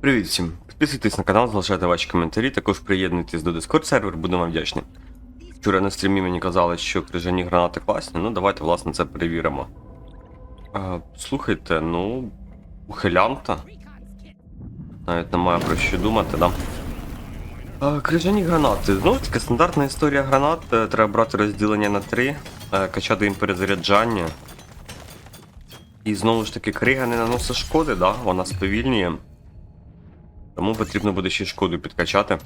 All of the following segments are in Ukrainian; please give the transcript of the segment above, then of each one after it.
Привіт всім! Підписуйтесь на канал, залишайте ваші коментарі, також приєднуйтесь до Discord сервер, буду вам вдячний. Вчора на стрімі мені казали, що крижані гранати класні, ну давайте власне це перевіримо. Е, слухайте, ну. Ухилянта. Навіть немає про що думати, да? Е, крижані гранати. Знову таки, стандартна історія гранат. Е, Треба брати розділення на три, е, качати їм перезаряджання. І знову ж таки, крига не наносить шкоди, да? вона сповільнює. Тому потрібно буде ще шкоду підкачати.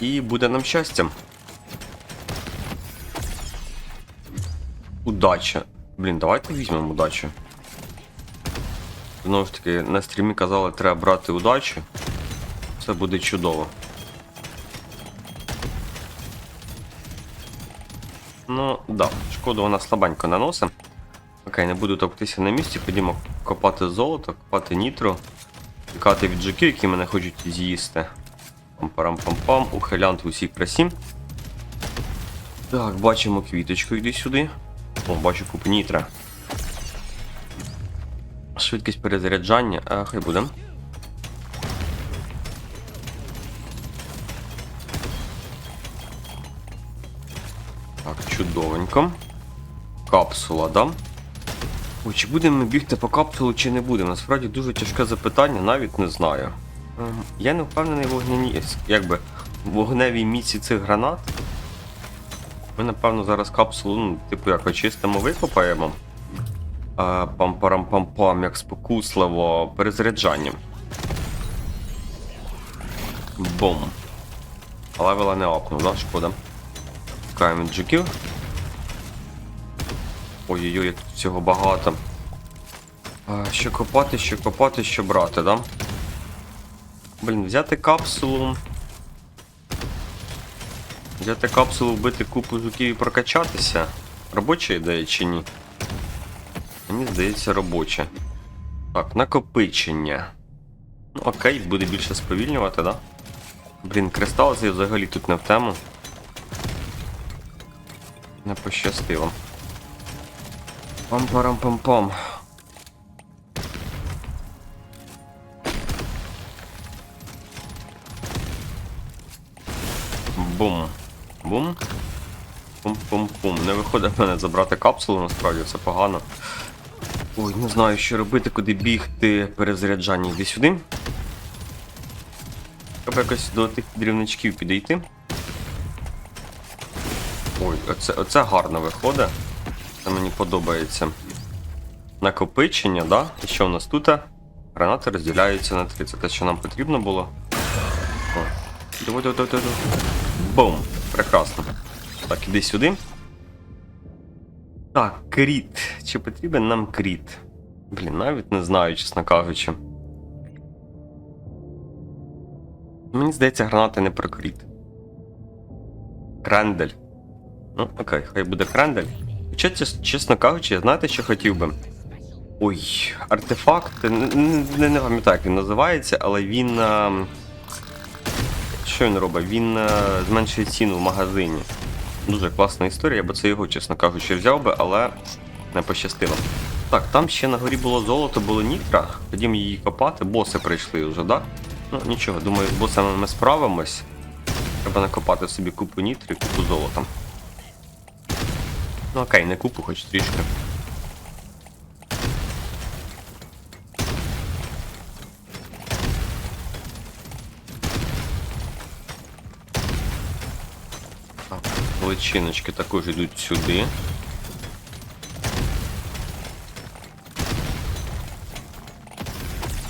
І буде нам щастя. Удача. Блін, давайте візьмемо удачу. Знову ж таки, на стрімі казали, треба брати удачу. Все буде чудово. Ну, да, шкоду вона слабенько наносить. Окей, не буду товктися на місці, ходімо копати золото, копати нітро, тікати від жуків, які мене хочуть з'їсти. Пам-парам-пам-пам, ухилянт в усій красі. Так, бачимо квіточку, йди сюди. О, бачу купу нітра. Швидкість перезаряджання, а, хай буде. Так, чудовенько. Капсула, да? Ой, чи будемо ми бігти по капсулу, чи не будемо? Насправді дуже тяжке запитання, навіть не знаю. Ем, Я не впевнений вогняні, якби, вогневій міці цих гранат. Ми, напевно, зараз капсулу, ну, типу, як очистимо, викопаємо. А, Пам-парам-пам-пам, як спокусливо, перезаряджанням. Бум. Левела не апнув, да? Шкода. Шукаємо джуків. Ой-ой-ой, як тут всього багато. А, що копати, що копати, що брати, да? Блін, взяти капсулу. Взяти капсулу, вбити купу жуків і прокачатися. Робоча ідея чи ні? Мені здається, робоча. Так, накопичення. Ну окей, буде більше сповільнювати, да? Блін, кристал цей взагалі тут не в тему. Не пощастило. Пам-парам-пам-пам. Бум. Бум. Пум-пум-пум. Не виходить в мене забрати капсулу, насправді це погано. Ой, не знаю, що робити, куди бігти, перезаряджання. Йди сюди. Треба якось до тих дрівничків підійти. Ой, оце, оце гарно виходить. Це мені подобається. Накопичення, да? І що в нас тут? Гранати розділяються на три. Це те, що нам потрібно було. Давай. Бум! Прекрасно. Так, іди сюди. Так, кріт. Чи потрібен нам кріт? Блін, навіть не знаю, чесно кажучи. Мені здається, гранати не про кріт. Крендель. Ну, окей, хай буде крендель. Хоча, чесно кажучи, знаєте, що хотів би? Ой, артефакт. Не, не, не пам'ятаю, як він називається, але він. ем, Що він робить? Він е, зменшує ціну в магазині. Дуже класна історія, я би це його, чесно кажучи, взяв би, але не пощастило. Так, там ще на горі було золото, було нітра. Ходімо її копати, боси прийшли вже, да? Ну нічого, думаю, з босами ми справимось. Треба накопати собі купу нітри, купу золота. Ну окей, не купу, хоч трішки. Так, личиночки також йдуть сюди.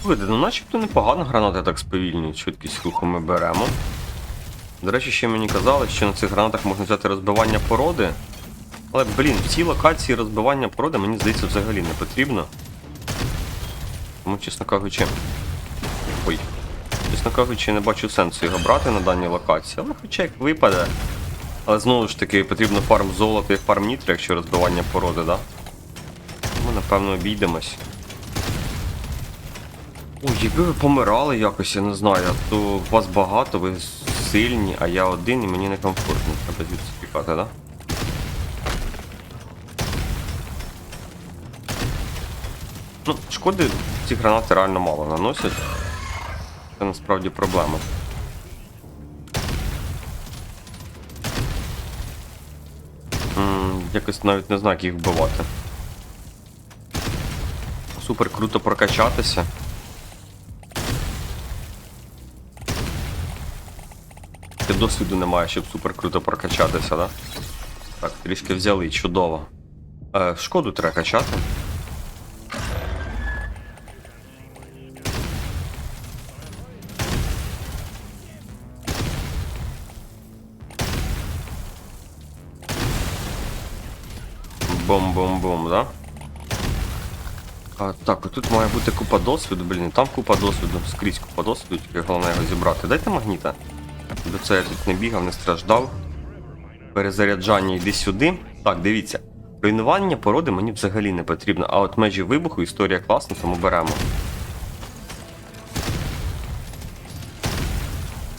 Слухайте, ну начебто непогано гранати так сповільнюють, швидкість руху ми беремо. До речі, ще мені казали, що на цих гранатах можна взяти розбивання породи. Але, блін, в цій локації розбивання породи, мені здається, взагалі не потрібно. Тому, чесно кажучи. Ой. Чесно кажучи, не бачу сенсу його брати на даній локації, але хоча як випаде. Але знову ж таки потрібно фарм золота і фарм нітри, якщо розбивання породи, да? Ми напевно обійдемось. Ой, якби ви помирали якось, я не знаю, то вас багато, ви сильні, а я один і мені некомфортно. Треба звідси тікати, да? Ну, шкоди ці гранати реально мало наносять. Це насправді проблема. Якось навіть не знаю, як їх вбивати. Супер круто прокачатися. Ти досвіду немає, щоб супер круто прокачатися, да? Так, трішки взяли, чудово. Е, шкоду треба качати. Бом-бом-бом, да? А, так, тут має бути купа досвіду, блін, там купа досвіду, скрізь купа досвіду, тільки головне його зібрати. Дайте магніта. До цього я тут не бігав, не страждав. Перезаряджання йди сюди. Так, дивіться. Руйнування породи мені взагалі не потрібно, а от межі вибуху історія класна, тому беремо.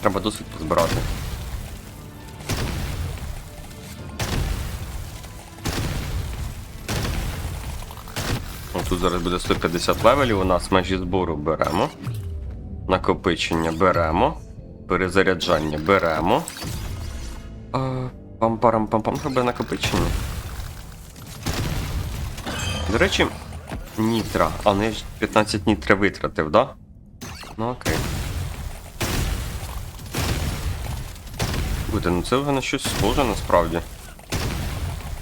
Треба досвід позбирати. Тут зараз буде 150 левелів, у нас межі збору беремо. Накопичення беремо. Перезаряджання беремо. А, Пам-парам пам-пам треба накопичення. До речі, нітра. А, ну я ж 15 нітра витратив, да? Ну окей. Буде, ну це вже на щось схоже насправді.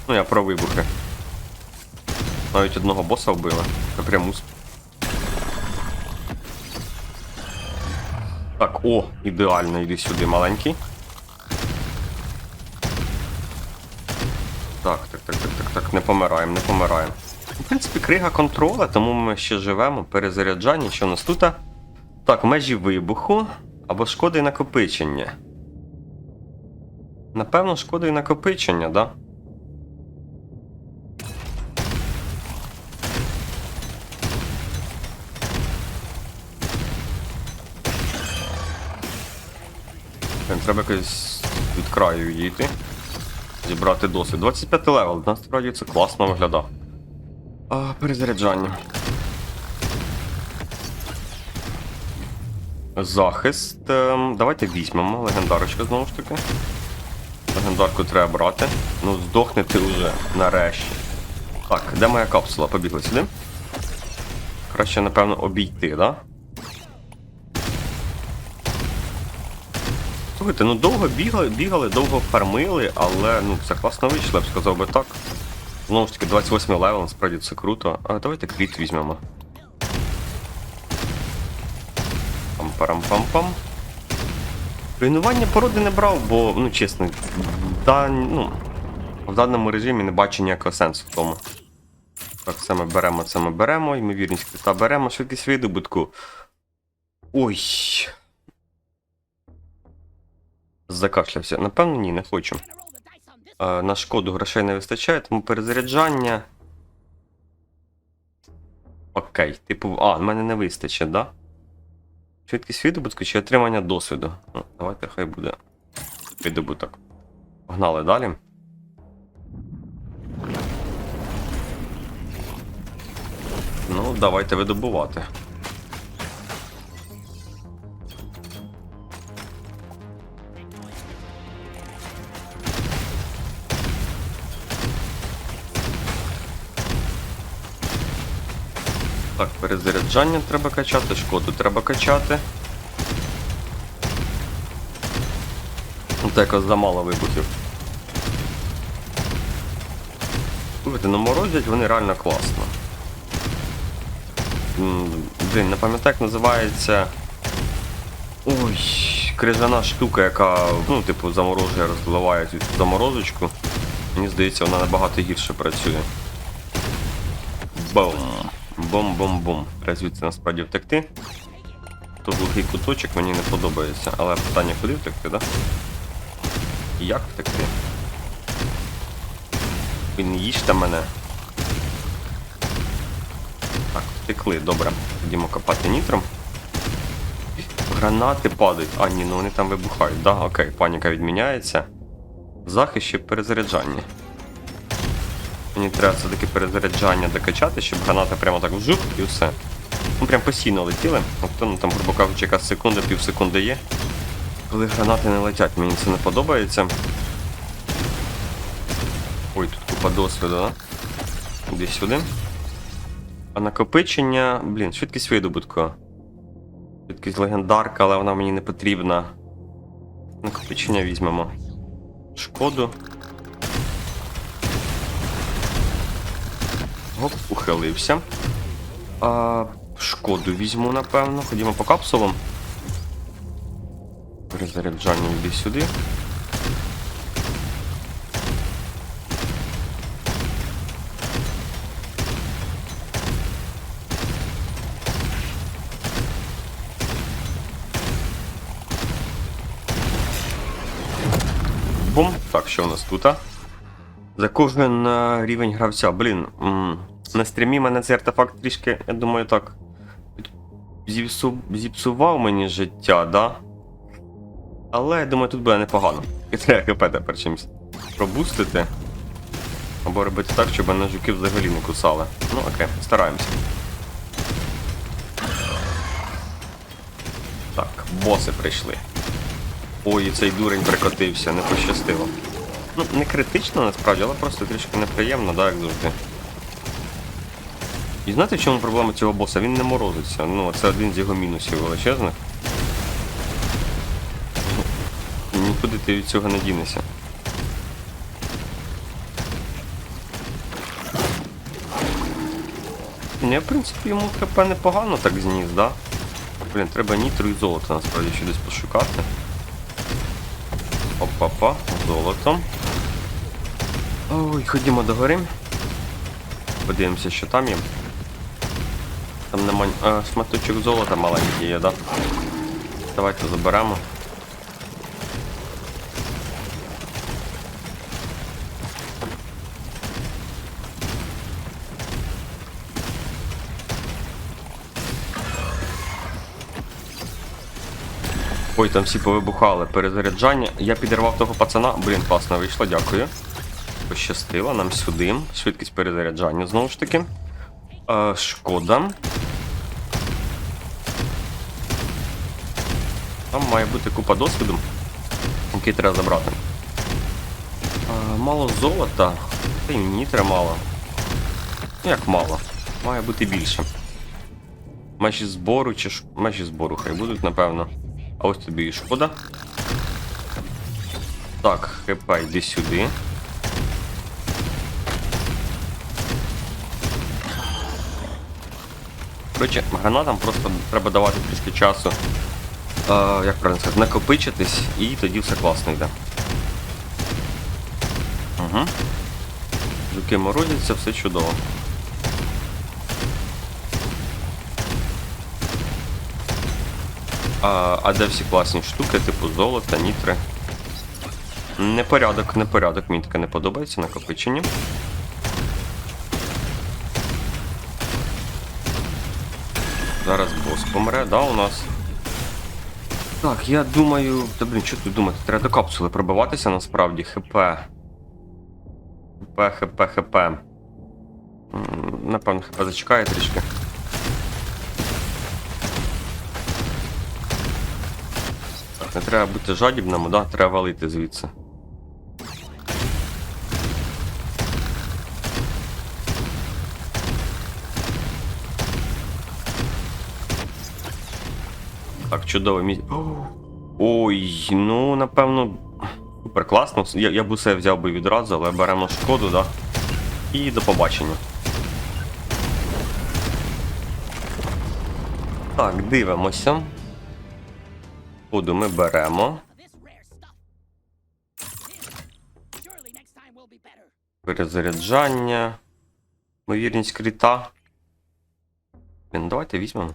Ну я про вибухи. Навіть одного боса вбили. Це прям. Так, о, ідеально, йди сюди, маленький. Так, так, так, так, так, так, не помираємо, не помираємо. В принципі, крига контроля, тому ми ще живемо. Перезаряджання, що у нас тут? Так, межі вибуху або шкоди і накопичення. Напевно, шкода і накопичення, да? Треба якось від краю їти. Зібрати досвід. 25 левел, насправді це класно виглядає. Перезаряджання. Захист. ем, давайте візьмемо. Легендарочка знову ж таки. Легендарку треба брати. Ну, здохни ти вже нарешті. Так, де моя капсула? Побігли сюди. Краще, напевно, обійти, да? Слухайте, ну довго бігали, бігали, довго фармили, але ну це класно вийшло, я б сказав би так. Знову ж таки, 28 левел, насправді це круто. А давайте кріт візьмемо. Пам-парам-пам-пам. Руйнування породи не брав, бо, ну чесно, да, ну, в даному режимі не бачу ніякого сенсу в тому. Так, це ми беремо, це ми беремо, ймовірність крита беремо, швидкість видобутку. Ой. Закашлявся. Напевно, ні, не хочу. Е, на шкоду грошей не вистачає, тому перезаряджання. Окей, типу. А, в мене не вистачить, да? Швидкість видобутку чи отримання досвіду. Ну, давайте хай буде. Видобуток. Погнали далі. Ну, давайте видобувати. Так, перезаряджання треба качати, шкоду треба качати. Це замало вибухів. Слухайте, ну морозять вони реально класно. Блін, не пам'ятаю, як називається. Ой, крижана штука, яка, ну, типу, заморожує, розливає цю заморозочку. Мені здається, вона набагато гірше працює. Бум. Бом-бом-бом. Звідси насправді втекти. Тут глухий куточок мені не подобається, але питання куди втекти, да? Як втекти? Ви не їжте мене. Так, втекли, добре. Ходімо копати нітром. Гранати падають. А, ні, ну вони там вибухають, да? Окей, паніка відміняється. Захист ще перезаряджання. Мені треба все-таки перезаряджання докачати, щоб гранати прямо так вжух і все. Ну прям постійно летіли. Тобто, ну там, грубо кажучи, якась секунда, пів секунди є. Коли гранати не летять, мені це не подобається. Ой, тут купа досвіду, да? Іди сюди. А накопичення. Блін, швидкість видобутку. Швидкість легендарка, але вона мені не потрібна. Накопичення візьмемо. Шкоду. Гоп, ухилився. А, шкоду візьму, напевно. Ходімо по капсулам. Перезаряджання йди сюди. Бум. Так, що у нас тут? За кожен рівень гравця. Блін, на стрімі мене цей артефакт трішки, я думаю, так. Зіпсу, зіпсував мені життя, да? Але я думаю, тут буде непогано. І треба хп тепер чимось пробустити. Або робити так, щоб мене жуки взагалі не кусали. Ну окей, стараємося. Так, боси прийшли. Ой, цей дурень прикотився, не пощастило. Ну, не критично насправді, але просто трішки неприємно, да, як завжди. І знаєте, в чому проблема цього боса? Він не морозиться. Ну, це один з його мінусів величезних. Нікуди ти від цього не дінешся. Ні, в принципі, йому ХП непогано так зніс, да? Блін, треба нітру і золото насправді ще десь пошукати. Опа-па, золото. Ой, ходімо до гори. Подивимося, що там є. Там нема а, шматочок золота маленький є, да? Давайте заберемо. Ой, там всі повибухали. Перезаряджання. Я підірвав того пацана. Блін, класно вийшло, дякую. Пощастило нам сюди. Швидкість перезаряджання знову ж таки. Е, шкода. Там має бути купа досвіду, який треба забрати. Е, мало золота. Та й мені мало. Як мало? Має бути більше. Межі збору чи ж. Межі збору хай будуть, напевно. А ось тобі і шкода. Так, хп, йди сюди. Коротше, гранатам просто треба давати трішки часу. Як правильно сказати, накопичитись і тоді все класно йде. Угу. Жуки морозяться, все чудово. А, а де всі класні штуки, типу золота, нітри. Непорядок, непорядок, мені таке не подобається накопичення. Зараз бос помре, да, у нас. Так, я думаю. Та блін, що тут думати? Треба до капсули пробиватися насправді. ХП. ХП, ХП, ХП. Напевно, ХП зачекає трішки. Так, не треба бути жадібним, да? Треба валити звідси. Так, чудове місце. Ой, ну напевно. Супер класно. Я, я б усе взяв би відразу, але беремо шкоду, да? І до побачення. Так, дивимося. Шкоду ми беремо. Перезаряджання. Ймовірність кріта. Блін, давайте візьмемо.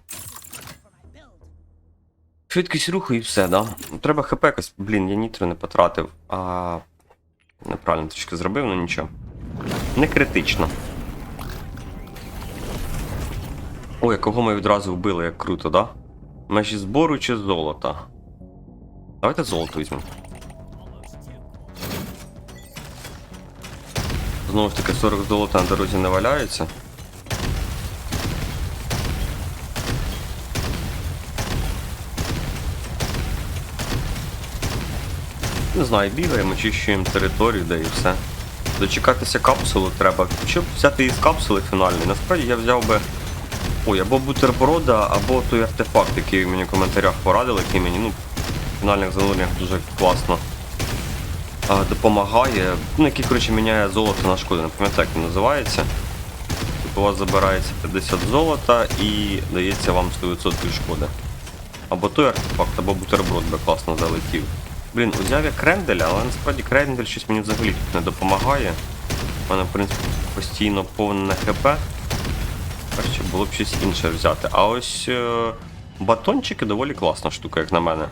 Швидкість руху і все, да? Треба хп якось. Блін, я нітро не потратив. А... Неправильно трішки зробив, ну нічого. Не критично. Ой, кого ми відразу вбили, як круто, да? Межі збору чи золота? Давайте золото візьмемо. Знову ж таки 40 золота на дорозі не валяється. Не знаю, бігаємо, чищуємо територію, де і все. Дочекатися капсулу треба. Щоб взяти із капсули фінальної, насправді я взяв би. Ой, або бутерброда, або той артефакт, який мені в коментарях порадили, який мені ну, в фінальних зануреннях дуже класно а, допомагає. Ну, який, коротше, міняє золото на шкоду. Не пам'ятаю, як він називається. Тобто у вас забирається 50 золота і дається вам 100% шкоди. Або той артефакт, або бутерброд би класно залетів. Блін, узяв я кренделя, але насправді крендель щось мені взагалі тут не допомагає. У мене, в принципі, постійно повне хп. Краще було б щось інше взяти. А ось е, батончики доволі класна штука, як на мене.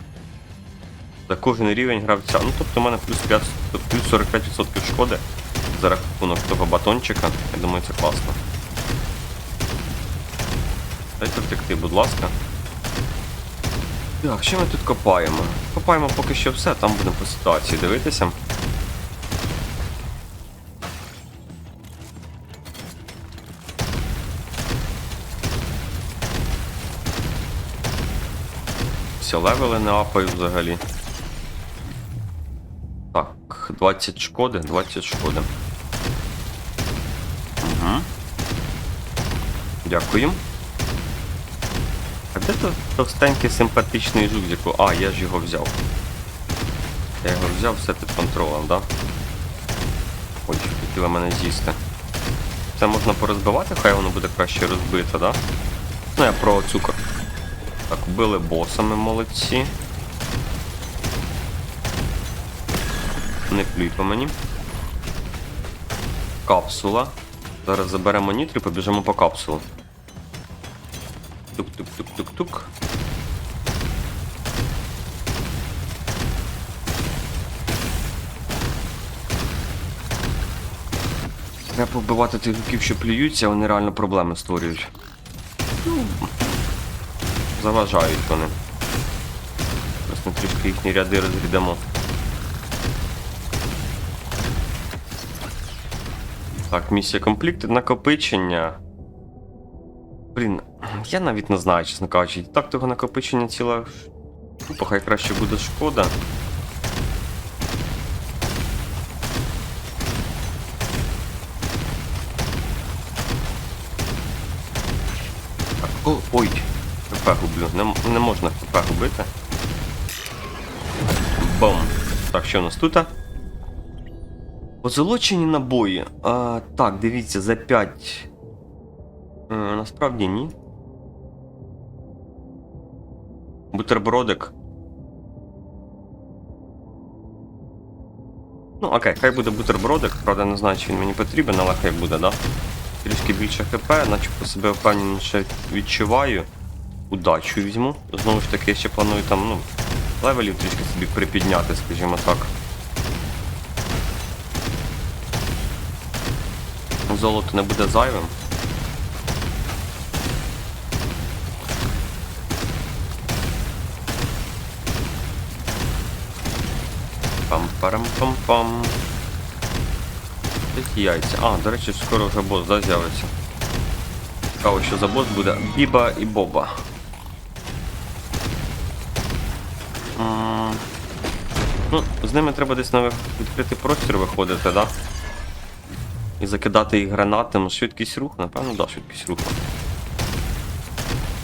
За кожен рівень гравця. Ну тобто у мене плюс 5, плюс 45% шкоди за рахунок того батончика. Я думаю, це класно. Дайте втекти, будь ласка. Так, що ми тут копаємо? Копаємо поки що все, там будемо по ситуації дивитися. Всі левели не апають взагалі. Так, 20 шкоди, 20 шкоди. Угу. Дякую. То товстенький симпатичний жук. А, я ж його взяв. Я його взяв все під контролем, да? Ой, хотіли мене з'їсти. Це можна порозбивати, хай воно буде краще розбито, да? Ну я про цукор. Так, вбили боса, ми молодці. Не плюй по мені. Капсула. Зараз заберемо нітри і побіжимо по капсулу. Тук-тук-тук-тук-тук. Треба побивати тих жуків, що плюються, вони реально проблеми створюють. Заважають вони. Просто трішки їхні ряди розрідемо. Так, місія комплект, накопичення. Блін, я навіть не знаю, чесно кажучи. Так того накопичення ціла. Купа, хай краще буде шкода. О, ой, ХП гублю. Не, не можна ХП губити. Бом. Так, що у нас тут? Позолочені набої. А, так, дивіться, за 5. Е, насправді ні. Бутербродик. Ну, окей, хай буде бутербродик, правда не знаю, чи він мені потрібен, але хай буде, да? Трішки більше хп, начебто себе впевненіше відчуваю. Удачу візьму. Знову ж таки, я ще планую там, ну, левелів трішки собі припідняти, скажімо так. Золото не буде зайвим. Пам-парам-пам-пам. Які яйця. А, до речі, скоро вже бос да, з'явиться. Цікаво, що за бос буде Біба і Боба. Ну, з ними треба десь на відкритий простір виходити, да? І закидати їх гранатами. Швидкість руху, напевно, да, швидкість руху.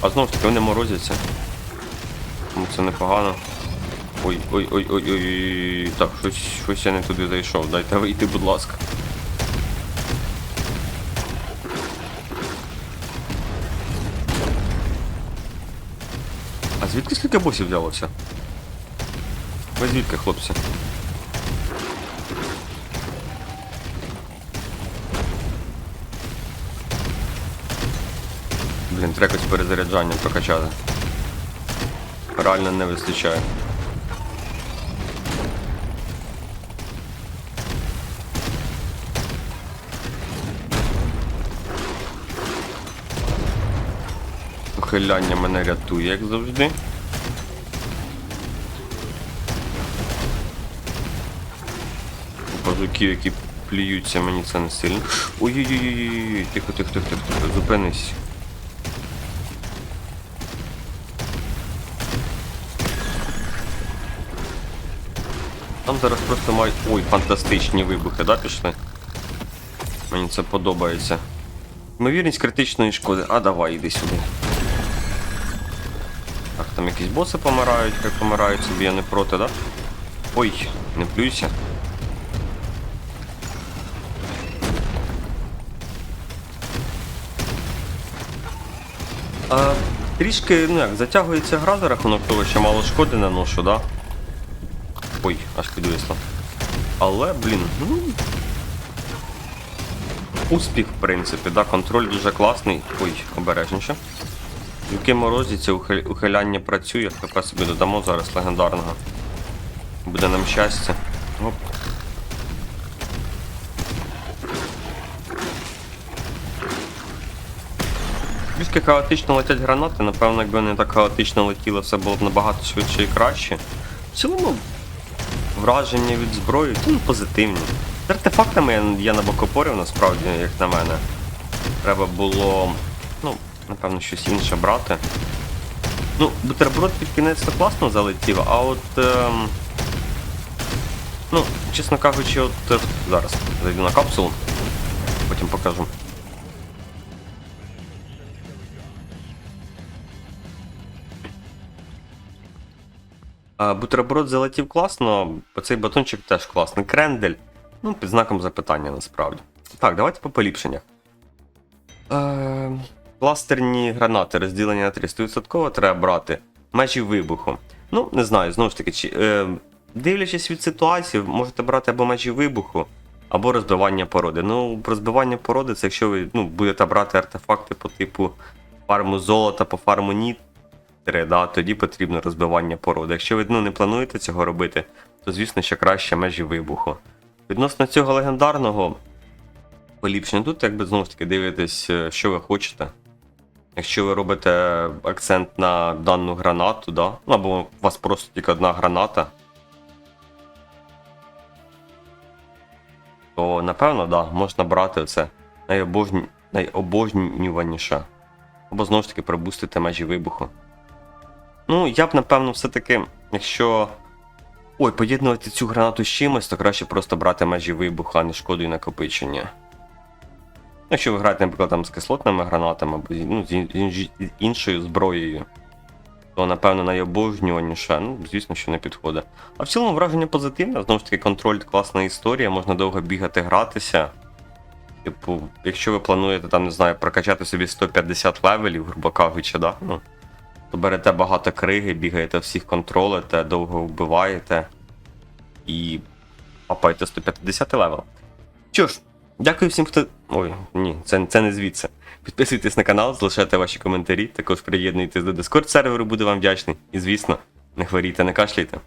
А знову ж таки вони морозяться. Тому це непогано. Ой, ой, ой, ой, ой. Так, щось, щось я не туди зайшов. Дайте вийти, будь ласка. А звідки скільки босів взялося? Ви звідки, хлопці? Блін, треба якось перезаряджання прокачати. Реально не вистачає. Ухиляння мене рятує, як завжди. Пазуків, які плюються, мені це не сильно. Ой-ой-ой, тихо, тихо, тихо, тихо, зупинись. Там зараз просто мають. Ой, фантастичні вибухи, да, пішли? Мені це подобається. Ймовірність критичної шкоди. А давай, іди сюди. Там якісь боси помирають, хай помирають собі, я не проти, да? Ой, не плюйся. А, трішки, ну як, затягується гра за рахунок того, що мало шкоди наношу, да? Ой, аж підвисло. Але, блін, ну. Успіх, в принципі, да, контроль дуже класний. Ой, обережніше. Юки морозиться, ухиль- ухиляння працює, хп собі додамо зараз легендарного. Буде нам щастя. Оп. Трішки хаотично летять гранати, напевно, якби не так хаотично летіло, все було б набагато швидше і краще. В цілому, враження від зброї ну, позитивні. З артефактами я, я набокопорив, насправді, як на мене. Треба було, ну, напевно, щось інше брати. Ну, бутерброд під кінець то класно залетів, а от. Ем, ну, чесно кажучи, от е, зараз зайду на капсулу, потім покажу. Бутерброд залетів класно, оцей батончик теж класний. Крендель. Ну, під знаком запитання насправді. Так, давайте по поліпшеннях. Е, Кластерні гранати розділені на 3. 100% треба брати. Межі вибуху. Ну, не знаю, знову ж таки, чи, е, дивлячись від ситуації, можете брати або межі вибуху, або розбивання породи. Ну, розбивання породи це якщо ви ну, будете брати артефакти по типу фарму золота, по фарму нітри, да, тоді потрібно розбивання породи. Якщо ви ну, не плануєте цього робити, то звісно, що краще межі вибуху. Відносно цього легендарного поліпшення, тут якби знову ж таки дивитесь, е, що ви хочете. Якщо ви робите акцент на дану гранату, да? ну або у вас просто тільки одна граната, то напевно, да, можна брати це найобожню... найобожнюваніше. Або знову ж таки пробустити межі вибуху. Ну, я б напевно все-таки, якщо. Ой, поєднувати цю гранату з чимось, то краще просто брати межі вибуху, а не шкоду і накопичення. Якщо ви граєте, наприклад, там з кислотними гранатами або ну, з ін- з іншою зброєю, то напевно найобожнюваніше, ну, звісно, що не підходить. А в цілому враження позитивне, знову ж таки, контроль класна історія, можна довго бігати, гратися. Типу, якщо ви плануєте там, не знаю, прокачати собі 150 левелів, грубо кажучи, да? ну, то берете багато криги, бігаєте всіх контролите, довго вбиваєте і апаєте 150 левел. Що ж, дякую всім, хто. Ой, ні, це, це не звідси. Підписуйтесь на канал, залишайте ваші коментарі, також приєднуйтесь до Discord серверу, буду вам вдячний. І звісно, не хворійте, не кашляйте.